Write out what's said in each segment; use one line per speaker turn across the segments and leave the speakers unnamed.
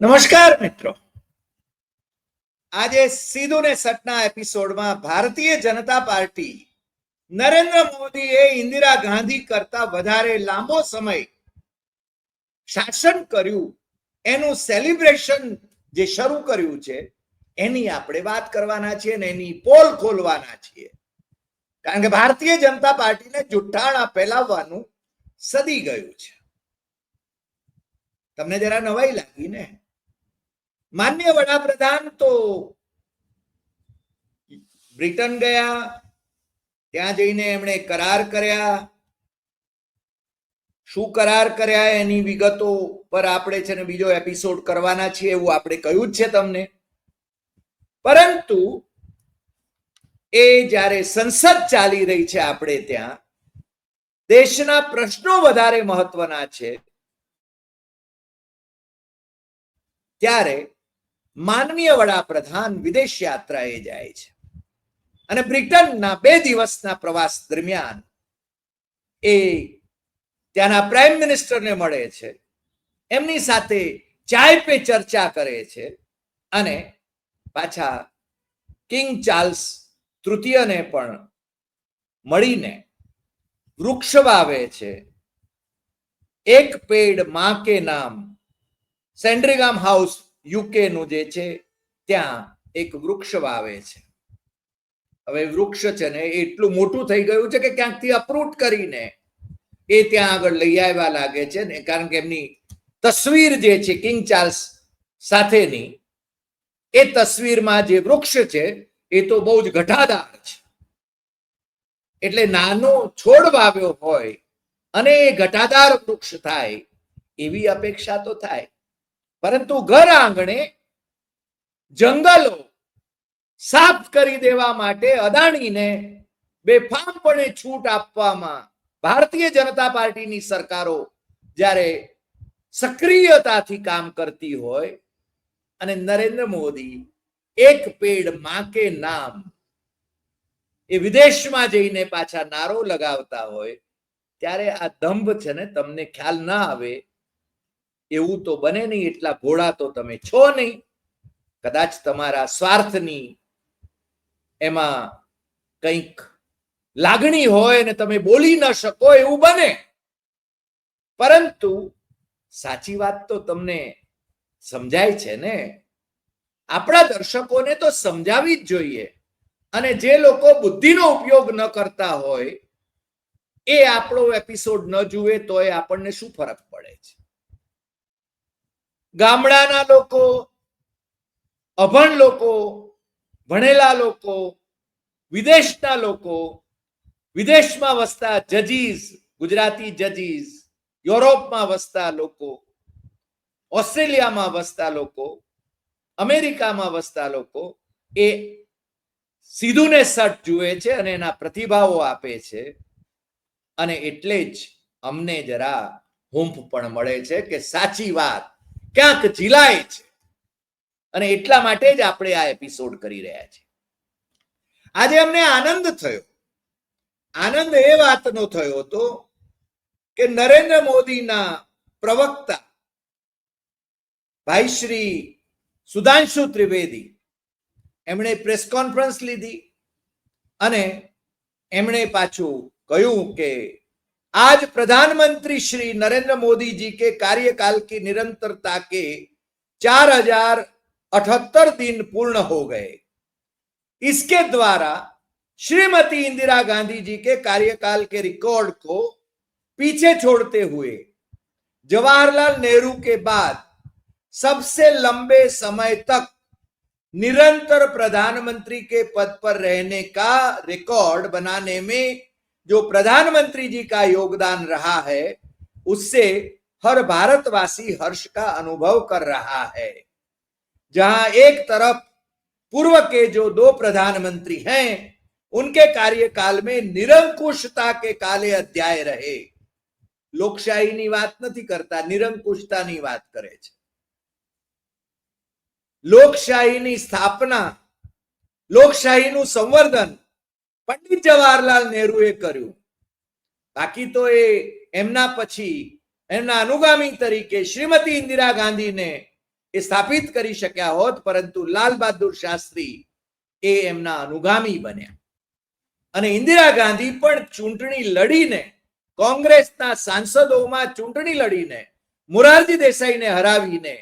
નમસ્કાર, મિત્રો. આજે સીધું ને સટના એપિસોડમાં ભારતીય જનતા પાર્ટી નરેન્દ્ર મોદીએ ઇન્દિરા ગાંધી કરતા વધારે લાંબો સમય શાસન કર્યું, એનું સેલિબ્રેશન જે શરૂ કર્યું છે, એની આપણે વાત કરવાના છીએ ને એની પોલ ખોલવાના છીએ. કારણ કે ભારતીય જનતા પાર્ટીને જુઠ્ઠાણા ફેલાવવાનું સદી ગયું છે. તમને જરા નવાઈ લાગી ને? માન્ય વડાપ્રધાન તો બ્રિટન ગયા, ત્યાં જઈને એમણે કરાર કર્યા. શું કરાર કર્યા એની વિગતો પર આપણે છે ને બીજો એપિસોડ કરવાના છીએ એવું આપણે કહ્યું જ છે તમને. પરંતુ એ જ્યારે સંસદ ચાલી રહી છે આપણે ત્યાં, દેશના પ્રશ્નો વધારે મહત્વના છે. ત્યારે માનનીય વડાપ્રધાન વિદેશ યાત્રાએ જાય છે. અને બ્રિટનના બે દિવસના પ્રવાસ દરમિયાન એ ત્યાંના પ્રાઇમ મિનિસ્ટરને મળે છે. એમની સાથે ચાય પે ચર્ચા કરે છે અને પાછા કિંગ ચાર્લ્સ તૃતીયને પણ મળીને વૃક્ષ વાવે છે. એક પેડમાં કે નામ સેન્ડ્રિગામ હાઉસ યુકે નું જે છે, ત્યાં એક વૃક્ષ વાવે છે. હવે વૃક્ષ છે ને એટલું મોટું થઈ ગયું છે કે ક્યાંકથી અપ્રૂટ કરીને એ ત્યાં આગળ લઈ આવ્યા લાગે છે ને, કારણ કે એમની તસવીર જે છે, કિંગ ચાર્લ્સ સાથેની, એ તસવીરમાં જે વૃક્ષ છે, એ તો બહુ જ ઘટાદાર છે. એટલે નાનો છોડ વાવ્યો હોય અને એ ઘટાદાર વૃક્ષ થાય, એવી અપેક્ષા તો થાય. પરંતુ ઘર આંગણે જંગલો સાફ કરી દેવા માટે અદાણીને બેફામપણે છૂટ આપવામાં ભારતીય જનતા પાર્ટીની સરકારો જ્યારે સક્રિયતાથી કામ કરતી હોય અને નરેન્દ્ર મોદી એક પેડમાં કે નામ એ વિદેશમાં જઈને પાછા નારો લગાવતા હોય, ત્યારે આ દંભ છે ને તમને ખ્યાલ ના આવે એવું તો બને નહીં, એટલા ભોળા તો તમે છો નહીં. કદાચ તમારા સ્વાર્થની એમાં કંઈક લાગણી હોય ને તમે બોલી ન શકો એવું બને. પરંતુ સાચી વાત તો તમને સમજાય છે ને? આપણા દર્શકોને તો સમજાવી જ જોઈએ. અને જે લોકો બુદ્ધિનો ઉપયોગ ન કરતા હોય, એ આપણો એપિસોડ ન જુએ તો એ આપણને શું ફરક પડે છે? ગામડાના લોકો, અભણ લોકો, ભણેલા લોકો, વિદેશના લોકો, વિદેશમાં વસતા જજીસ, ગુજરાતી જજીસ, યુરોપમાં વસતા લોકો, ઓસ્ટ્રેલિયામાં વસતા લોકો, અમેરિકામાં વસતા લોકો, એ સીધું ને સટ જુએ છે અને એના પ્રતિભાવો આપે છે. અને એટલે જ અમને જરા હુંફ પણ મળે છે કે સાચી વાત ક્યાંક ઝીલાય છે. અને એટલા માટે જ આપણે આ એપિસોડ કરી રહ્યા છીએ. આજે અમને આનંદ થયો. આનંદ એ વાતનો થયો હતો કે નરેન્દ્ર મોદીના પ્રવક્તા ભાઈ શ્રી સુધાંશુ ત્રિવેદી એમણે પ્રેસ કોન્ફરન્સ લીધી અને એમણે પાછું કહ્યું કે आज प्रधानमंत्री श्री नरेंद्र मोदी जी के कार्यकाल की निरंतरता के चार हज़ार अठहत्तर दिन पूर्ण हो गए। इसके द्वारा श्रीमती इंदिरा गांधी जी के कार्यकाल के रिकॉर्ड को पीछे छोड़ते हुए जवाहरलाल नेहरू के बाद सबसे लंबे समय तक निरंतर प्रधानमंत्री के पद पर रहने का रिकॉर्ड बनाने में जो प्रधानमंत्री जी का योगदान रहा है उससे हर भारतवासी हर्ष का अनुभव कर रहा है जहां एक तरफ पूर्व के जो दो प्रधानमंत्री हैं उनके कार्यकाल में निरंकुशता के काले अध्याय रहे લોકશાહીની વાત નથી કરતા નિરંકુશતાની વાત કરે છે લોકશાહીની સ્થાપના લોકશાહીનું સંવર્ધન પંડિત જવાહરલાલ નહેરુએ કર્યું. બાકી તો એ એમના પછી એમના અનુગામી તરીકે શ્રીમતી ઇન્દિરા ગાંધીને એ સ્થાપિત કરી શક્યા હોત, પરંતુ લાલ બહાદુર શાસ્ત્રી એ એમના અનુગામી બન્યા. અને ઇન્દિરા ગાંધી પણ ચૂંટણી લડીને, કોંગ્રેસના સાંસદોમાં ચૂંટણી લડીને, મોરારજી દેસાઈને હરાવીને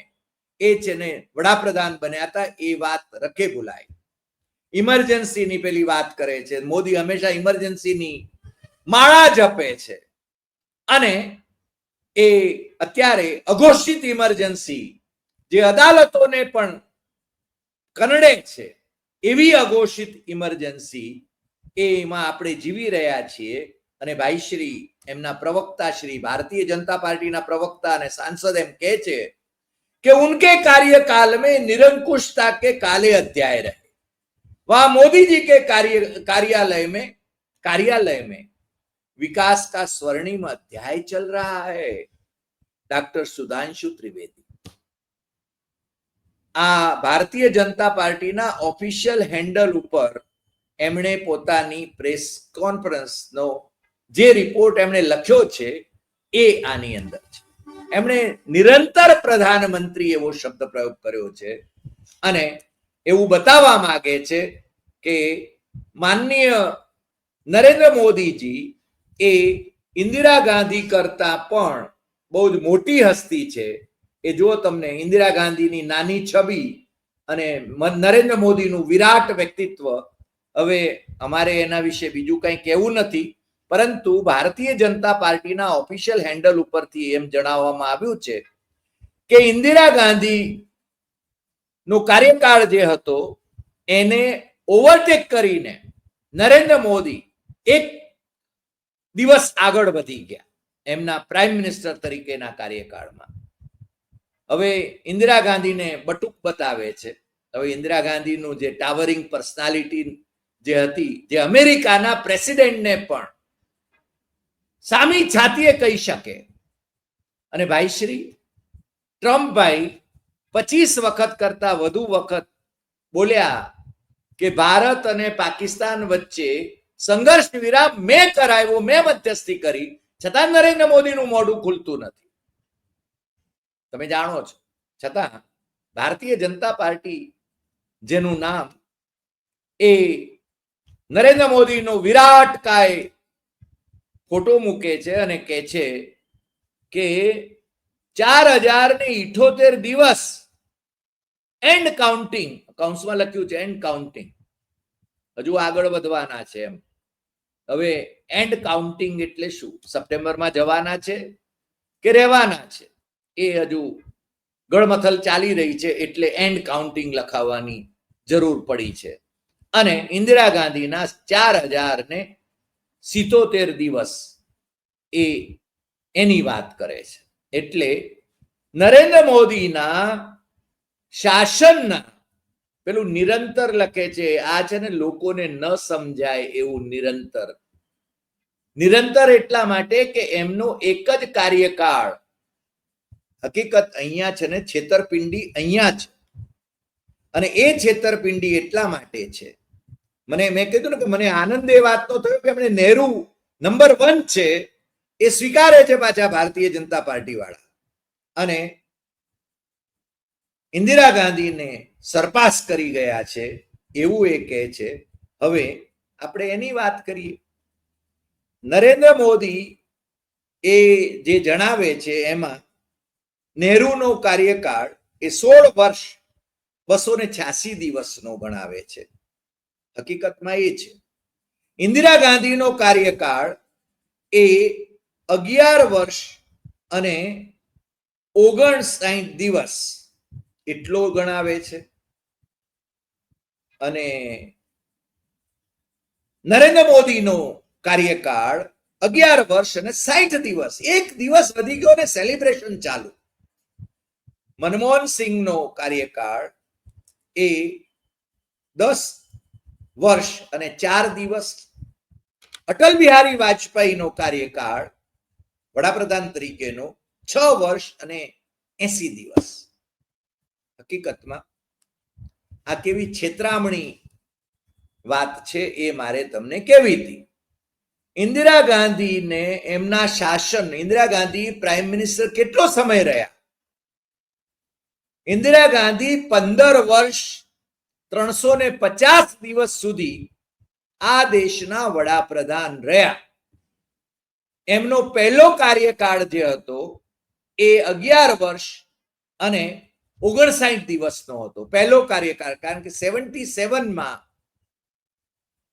એ છે વડાપ્રધાન બન્યા હતા, એ વાત રખે ભૂલાય ઇમરજન્સીની પેલી વાત કરે છે. મોદી હંમેશા ઇમરજન્સીની માળા જપે છે. અને એ અત્યારે અઘોષિત ઇમરજન્સી જે અદાલતોને પણ કનડે છે, એવી અઘોષિત ઇમરજન્સી એમાં આપણે જીવી રહ્યા છીએ. અને ભાઈ શ્રી, એમના પ્રવક્તા શ્રી, ભારતીય જનતા પાર્ટીના પ્રવક્તા અને સાંસદ એમ કહે છે કે, ઉનકે કાર્યકાલ મેં નિરંકુશતા કે કાલે અધ્યાય રહે. वहां मोदी जी के कार्य कार्यालय में कार्यालय में विकास का स्वर्णिम अध्याय चल रहा है डॉक्टर सुधांशु त्रिवेदी આ ભારતીય જનતા પાર્ટીના ઓફિશિયલ હેન્ડલ ઉપર એમણે પોતાની પ્રેસ કોન્ફરન્સનો જે રિપોર્ટ એમણે લખ્યો છે એ આની અંદર છે એમણે નિરંતર પ્રધાનમંત્રી એવો શબ્દ પ્રયોગ કર્યો છે અને એવું બતાવવા માંગે છે કે માનનીય નરેન્દ્ર મોદીજી એ ઇન્દિરા ગાંધી કરતા પણ બહુ જ મોટી હસ્તી છે. એ જો તમને, ઇન્દિરા ગાંધીની નાની છબી અને નરેન્દ્ર મોદીનું વિરાટ વ્યક્તિત્વ. હવે અમારે એના વિશે બીજું કંઈ કહેવું નથી, પરંતુ ભારતીય જનતા પાર્ટીના ઓફિશિયલ હેન્ડલ ઉપરથી એમ જણાવવામાં આવ્યું છે કે ઇન્દિરા ગાંધી નો કાર્યકાળ જે હતો, એને ઓવરટેક કરીને નરેન્દ્ર મોદી એક દિવસ આગળ વધી ગયા એમના પ્રાઇમ મિનિસ્ટર તરીકેના કાર્યકાળમાં. હવે ઇન્દિરા ગાંધીને બટુક બતાવે છે. હવે ઇન્દિરા ગાંધીનું જે ટાવરિંગ પર્સનાલિટી જે હતી, જે અમેરિકાના પ્રેસિડેન્ટને પણ સામી છાતીએ કહી શકે. અને ભાઈ શ્રી, ટ્રમ્પભાઈ પચીસ વખત કરતા વધુ વખત બોલ્યા કે ભારત અને પાકિસ્તાન વચ્ચે સંઘર્ષ વિરામ મેં કરાવ્યો, મેં મધ્યસ્થી કરી. છતાં નરેન્દ્ર મોદીનું મોઢું ખુલતું નથી. તમે જાણો છો. છતાં ભારતીય જનતા પાર્ટી જેનું નામ એ નરેન્દ્ર મોદીનો વિરાટ કાય ફોટો મૂકે છે અને કહે છે કે ચાર હજાર ને ઇઠોતેર દિવસ. એન્ડ કાઉન્ટિંગ કાઉન્સમાં લખ્યું છે એન્ડ કાઉન્ટિંગ હજુ આગળ વધવાના છે એમ. હવે એન્ડ કાઉન્ટિંગ એટલે શું? સપ્ટેમ્બરમાં જવાના છે કે રહેવાના છે? એ હજુ ગળમથલ ચાલી રહી છે એટલે એન્ડ કાઉન્ટિંગ લખાવવાની જરૂર પડી છે. અને ઇન્દિરા ગાંધીના ચાર હજાર ને સિત્તોતેર દિવસ એ એની વાત કરે છે. એટલે નરેન્દ્ર મોદીના શાસનના પેલું નિરંતર લખે છે, આ છે ને લોકોને ન સમજાય એવું નિરંતર. નિરંતર એટલા માટે કે એમનો એક જ કાર્યકાળ હકીકત અહીંયા છે ને છેતરપિંડી અહીંયા છે અને એ છેતરપિંડી એટલા માટે છે. મને મેં કીધું ને કે મને આનંદ એ વાતનો થયો કે એમણે નહેરુ નંબર વન છે એ સ્વીકારે છે પાછા ભારતીય જનતા પાર્ટી વાળા અને ઇન્દિરા ગાંધીને સરપાસ કરી ગયા છે, એવું એ કહે છે, હવે આપણે એની વાત કરીએ. નરેન્દ્ર મોદી એ જે જણાવે છે એમાં, નહેરુનો કાર્યકાળ એ સોળ વર્ષ બસો ને છ્યાસી દિવસનો ગણાવે છે. હકીકતમાં એ છે. ઇન્દિરા ગાંધીનો કાર્યકાળ એ અગિયાર વર્ષ અને ઓગણસાઠ દિવસ એટલો ગણાવે છે. અને નરેન્દ્ર મોદીનો કાર્યકાળ અગિયાર વર્ષ અને સાઠ દિવસ, એક દિવસ વધી ગયો ને સેલિબ્રેશન ચાલુ. મનમોહન સિંહનો કાર્યકાળ એ દસ વર્ષ અને ચાર દિવસ. અટલ બિહારી વાજપેયીનો કાર્યકાળ વડાપ્રધાન તરીકેનો છ વર્ષ અને એસી દિવસ. હકીકતમાં આ કેવી છેતરામણી વાત છે એ મારે તમને કેવી હતી. ઇન્દિરા ગાંધીને એમના શાસન, ઇન્દિરા ગાંધી પ્રાઇમ મિનિસ્ટર કેટલો સમય રહ્યા? ઇન્દિરા ગાંધી પંદર વર્ષ ત્રણસો ને પચાસ દિવસ સુધી આ દેશના વડાપ્રધાન રહ્યા. એમનો પહેલો કાર્યકાળ જે હતો, એ અગિયાર વર્ષ અને ઓગણસાઠ દિવસનો હતો. પહેલો કાર્યકાળ, કારણ કે સેવન્ટી સેવનમાં,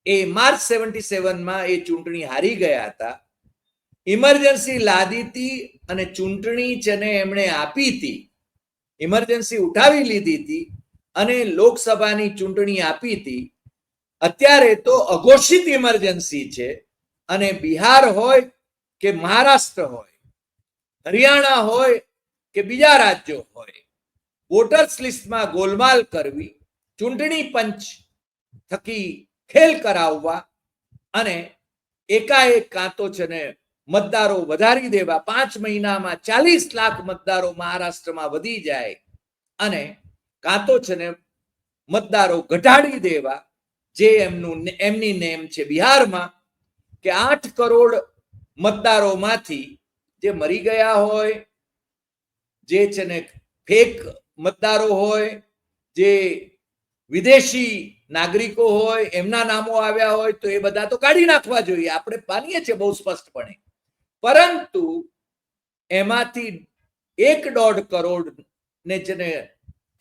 એ માર્ચ સેવન્ટી સેવનમાં એ ચૂંટણી હારી ગયા હતા. ઇમરજન્સી લાદી હતી અને ચૂંટણી જેને એમણે આપી હતી. ઇમરજન્સી ઉઠાવી લીધી હતી અને લોકસભાની ચૂંટણી આપી હતી. અત્યારે તો અઘોષિત ઇમરજન્સી છે અને બિહાર હોય કે મહારાષ્ટ્ર હોય, હરિયાણા હોય કે બીજા રાજ્યો હોય, વોટર્સ લિસ્ટમાં ગોલમાલ કરવી, ચૂંટણી પંચ થકી ખેલ કરાવવા અને એકાએક કાં તો છે ને મતદારો વધારી દેવા, પાંચ મહિનામાં ચાલીસ લાખ મતદારો મહારાષ્ટ્રમાં વધી જાય અને કાં તો છે ને મતદારો ઘટાડી દેવા, જે એમનું એમની નેમ છે બિહારમાં, કે આઠ કરોડ મતદારોમાંથી જે મરી ગયા હોય, જે છે ને ફેક મતદારો હોય, જે વિદેશી નાગરિકો હોય, એમના નામો આવ્યા હોય, તો એ બધા તો કાઢી નાખવા જોઈએ. આપણે માનીએ છીએ બહુ સ્પષ્ટપણે. પરંતુ એમાંથી એક દોઢ કરોડ ને જેને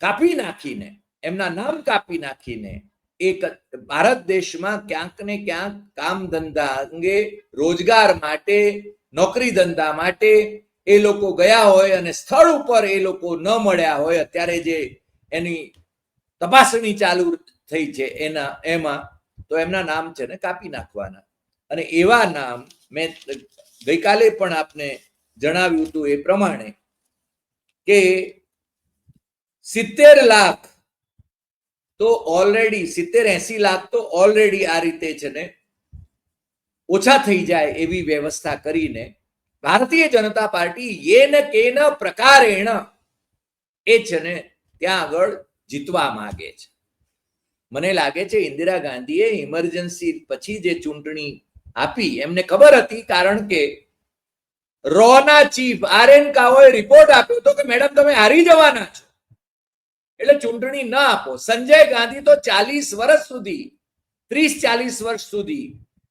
કાપી નાખીને, એમના નામ કાપી નાખીને એક ભારત દેશમાં ક્યાંક ને ક્યાંક કામ ધંધા અંગે રોજગાર માટે, નોકરી ધંધા માટે એ લોકો ગયા હોય અને સ્થળ ઉપર એ લોકો ન મળ્યા હોય, અત્યારે જે એની તપાસણી ચાલુ થઈ છે એના, એમાં, તો એમના નામ છે ને કાપી નાખવાના. અને એવા નામ મેં ગઈકાલે પણ આપને જણાવ્યું હતું એ પ્રમાણે કે સિત્તેર લાખ તો ઓલરેડી સિત્તેર એસી લાખ તો ઓલરેડી આ રીતે છે ને ઓછા થઈ જાય એવી વ્યવસ્થા કરીને ભારતીય જનતા પાર્ટી યેન કેન પ્રકારેણ એ છે ને ત્યાં આગળ જીતવા માંગે છે. મને લાગે છે ઇન્દિરા ગાંધીએ ઇમરજન્સી પછી જે ચૂંટણી આપી, એમને ખબર હતી કારણ કે રોના ચીફ આર એન કાઓએ રિપોર્ટ આપ્યો હતો કે મેડમ તમે હારી જવાના છો. એટલે ચૂંટણી ન આપો. સંજય ગાંધી તો ચાલીસ વર્ષ સુધી, ત્રીસ ચાલીસ વર્ષ સુધી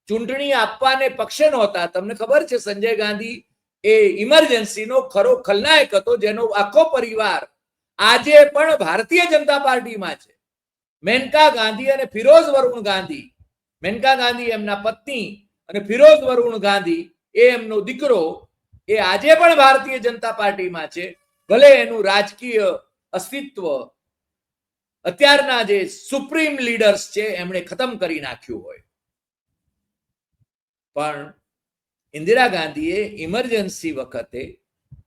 ચૂંટણી આપવાને પક્ષે નહોતા. તમને ખબર છે સંજય ગાંધી એ ઇમરજન્સીનો ખરો ખલનાયક હતો, જેનો આખો પરિવાર આજે પણ ભારતીય જનતા પાર્ટીમાં છે. મેનકા ગાંધી અને ફિરોઝ વરુણ ગાંધી, મેનકા ગાંધી એમના પત્ની અને ફિરોઝ વરુણ ગાંધી એ એમનો દીકરો એ આજે પણ ભારતીય જનતા પાર્ટીમાં છે. ભલે એનું રાજકીય અસ્તિત્વ અત્યારના જે સુપ્રીમ લીડર્સ છે, એમણે ખતમ કરી નાખ્યું હોય. પણ ઇન્દિરા ગાંધીએ ઇમરજન્સી વખતે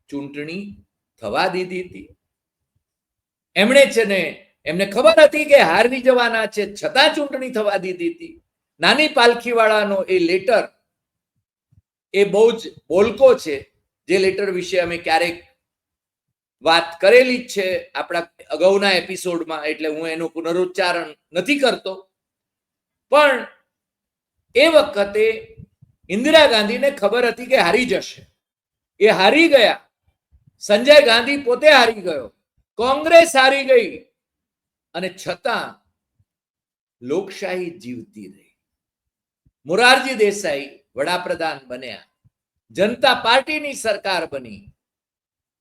ચૂંટણી થવા દીધી હતી. એમણે છે ને, એમને ખબર હતી કે હારવી જવાના છે, છતાં ચૂંટણી થવા દીધી હતી. નાની પાલખીવાળાનો એ લેટર એ બહુ જ બોલકો છે. જે લેટર વિશે અમે ક્યારેક વાત કરેલી જ છે આપણા અગાઉના એપિસોડમાં, એટલે હું એનું પુનરુચ્ચારણ નથી કરતો. પણ એ વખતે ઇન્દિરા ગાંધીને ખબર હતી કે હારી જશે. એ હારી ગયા. સંજય ગાંધી પોતે હારી ગયો. કોંગ્રેસ હારી ગઈ. અને છતાં લોકશાહી જીવતી રહી. મોરારજી દેસાઈ વડાપ્રધાન બન્યા. જનતા પાર્ટીની સરકાર બની.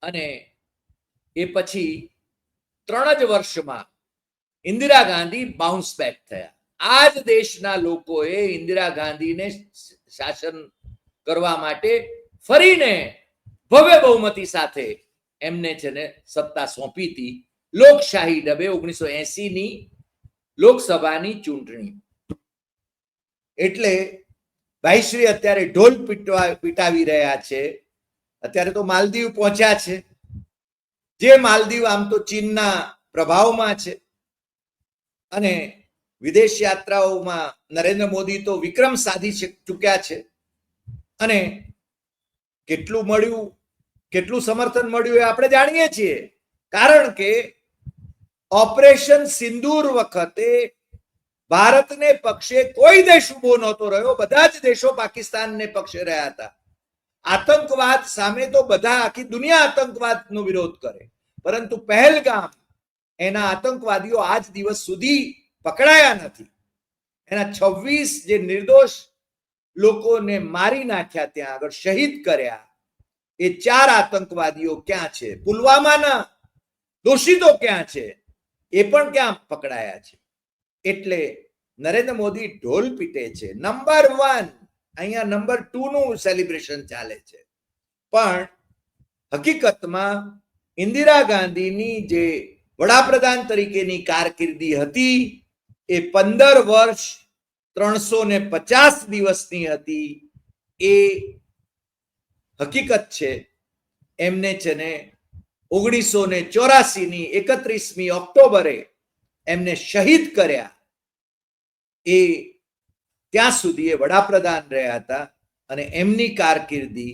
અને એ પછી ત્રણ જ વર્ષમાં ઇન્દિરા ગાંધી બાઉન્સ બેક થયા. આ જ દેશના લોકોએ ઇન્દિરા ગાંધીને શાસન કરવા માટે ફરીને ભવ્ય બહુમતી સાથે એમને છે ને સત્તા સોંપી હતી. લોકશાહી ડબે ઓગણીસો ની લોકસભાની ચૂંટણી. એટલે ભાઈશ્રી અત્યારે ઢોલ પીટવા પીટાવી રહ્યા છે. અત્યારે તો માલદીવ પહોંચ્યા છે. જે માલદીવ આમ તો ચીનના પ્રભાવમાં છે. અને વિદેશ યાત્રાઓમાં નરેન્દ્ર મોદી તો વિક્રમ સાધી ચૂક્યા છે. અને કેટલું મળ્યું, કેટલું સમર્થન મળ્યું એ આપણે જાણીએ છીએ. કારણ કે ઓપરેશન સિંદૂર વખતે ભારતને પક્ષે કોઈ દેશ ઊભો નહોતો રહ્યો, બધા જ દેશો પાકિસ્તાનને પક્ષે રહ્યા હતા. આતંકવાદ સામે તો બધા આખી દુનિયા આતંકવાદનો વિરોધ કરે. પરંતુ પહેલગામ એના આતંકવાદીઓ આજ દિવસ સુધી પકડાયા નથી. એના છવ્વીસ જે નિર્દોષ લોકોને મારી નાખ્યા ત્યાં આગળ શહીદ કર્યા, એ ચાર આતંકવાદીઓ ક્યાં છે? પુલવામાના દોષિતો ક્યાં છે? એ પણ ક્યાં પકડાયા છે? એટલે નરેન્દ્ર મોદી ઢોલ પીટે છે. નંબર વન અહીંયા નંબર ટુ નું સેલિબ્રેશન ચાલે છે. પણ હકીકતમાં ઇન્દિરા ગાંધીની જે વડાપ્રધાન તરીકેની કારકિર્દી હતી, એ પંદર વર્ષ ત્રણસો ને પચાસ દિવસની હતી. એ હકીકત છે, એમને છે ને ઓગણીસો ને ચોરાસી ની એકત્રીસમી ઓક્ટોબરે એમને શહીદ કર્યા. એ ત્યાં સુધી એ વડાપ્રધાન રહ્યા હતા અને એમની કારકિર્દી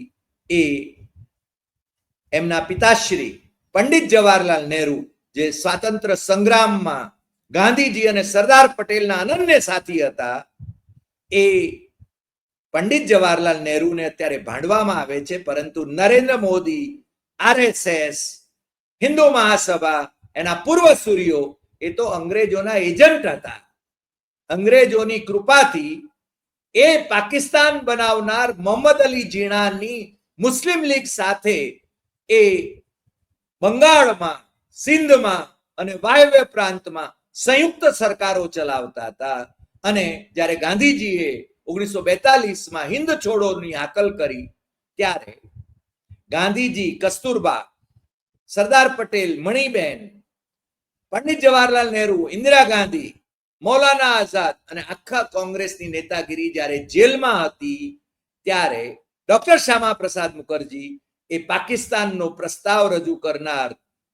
એ એમના પિતાશ્રી પંડિત જવાહરલાલ નહેરુ જે સ્વાતંત્ર સંગ્રામમાં ગાંધીજી અને સરદાર પટેલના અનન્ય સાથી હતા, એ પંડિત જવાહરલાલ નહેરુને અત્યારે ભાંડવામાં આવે છે, પરંતુ નરેન્દ્ર મોદી, આરએસએસ, હિન્દુ મહાસભા, એના પૂર્વ સૂર્યો એ તો અંગ્રેજોના એજન્ટ હતા. અંગ્રેજોની કૃપાથી એ પાકિસ્તાન બનાવનાર મોહમ્મદ અલી જીણાની મુસ્લિમ લીગ સાથે એ બંગાળમાં, સિંધમાં અને વાયવ્ય પ્રાંતમાં સંયુક્ત સરકારો ચલાવતા હતા. અને જ્યારે ગાંધીજીએ ઓગણીસો બેતાલીસમાં હિન્દ છોડોની હાકલ કરી, ત્યારે ગાંધીજી કસ્તુરબા, સરદાર પટેલ, મણિબેન, પંડિત જવાહરલાલ નહેરુ, ઇન્દિરા ગાંધી મૌલાના આઝાદ અને આખા કોંગ્રેસની નેતાગીરી જ્યારે જેલમાં હતી, ત્યારે ડોક્ટર શ્યામા પ્રસાદ મુખર્જી એ પાકિસ્તાનનો પ્રસ્તાવ રજૂ કરનાર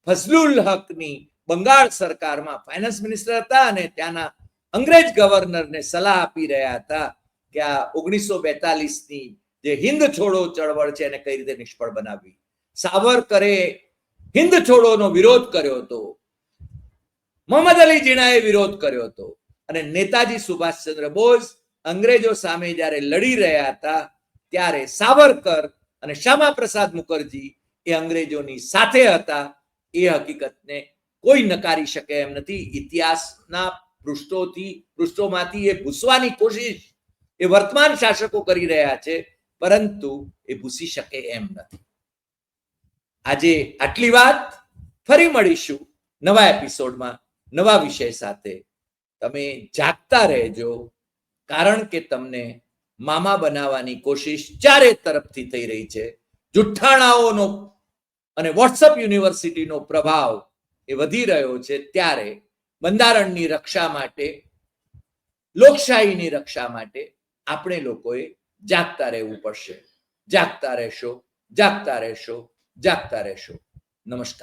ફઝલુલ હકની બંગાળ સરકારમાં ફાઇનાન્સ મિનિસ્ટર હતા અને ત્યાંના અંગ્રેજ ગવર્નરને સલાહ આપી રહ્યા હતા કે આ ઓગણીસો બેતાલીસની જે હિન્દ છોડો ચળવળ છે એને કઈ રીતે નિષ્ફળ બનાવવી. સાવરકરે હિન્દ છોડોનો વિરોધ કર્યો હતો. મોહમ્મદ અલી જીણાએ વિરોધ કર્યો હતો. અને નેતાજી સુભાષચંદ્ર બોઝ અંગ્રેજો સામે જ્યારે લડી રહ્યા હતા, ત્યારે સાવરકર અને શ્યામા પ્રસાદ મુખર્જી એ અંગ્રેજોની સાથે હતા. એ હકીકતને કોઈ નકારી શકે એમ નથી. ઇતિહાસના પૃષ્ઠોથી, પૃષ્ઠોમાંથી એ ભૂસવાની કોશિશ એ વર્તમાન શાસકો કરી રહ્યા છે, પરંતુ એ ભૂસી શકે એમ નથી. આજે આટલી વાત. ફરી મળીશું નવા એપિસોડમાં નવા વિષય સાથે. તમે જાગતા રહેજો. કારણ કે તમને મામા બનાવવાની કોશિશ ચારે તરફથી થઈ રહી છે. જુઠ્ઠાણાઓનો અને વોટ્સઅપ યુનિવર્સિટીનો પ્રભાવ એ વધી રહ્યો છે ત્યારે બંધારણની રક્ષા માટે, લોકશાહીની રક્ષા માટે આપણે લોકોએ જાગતા રહેવું પડશે. જાગતા રહેશો જાગતા રહેશો જાગતા રહેશો. નમસ્કાર.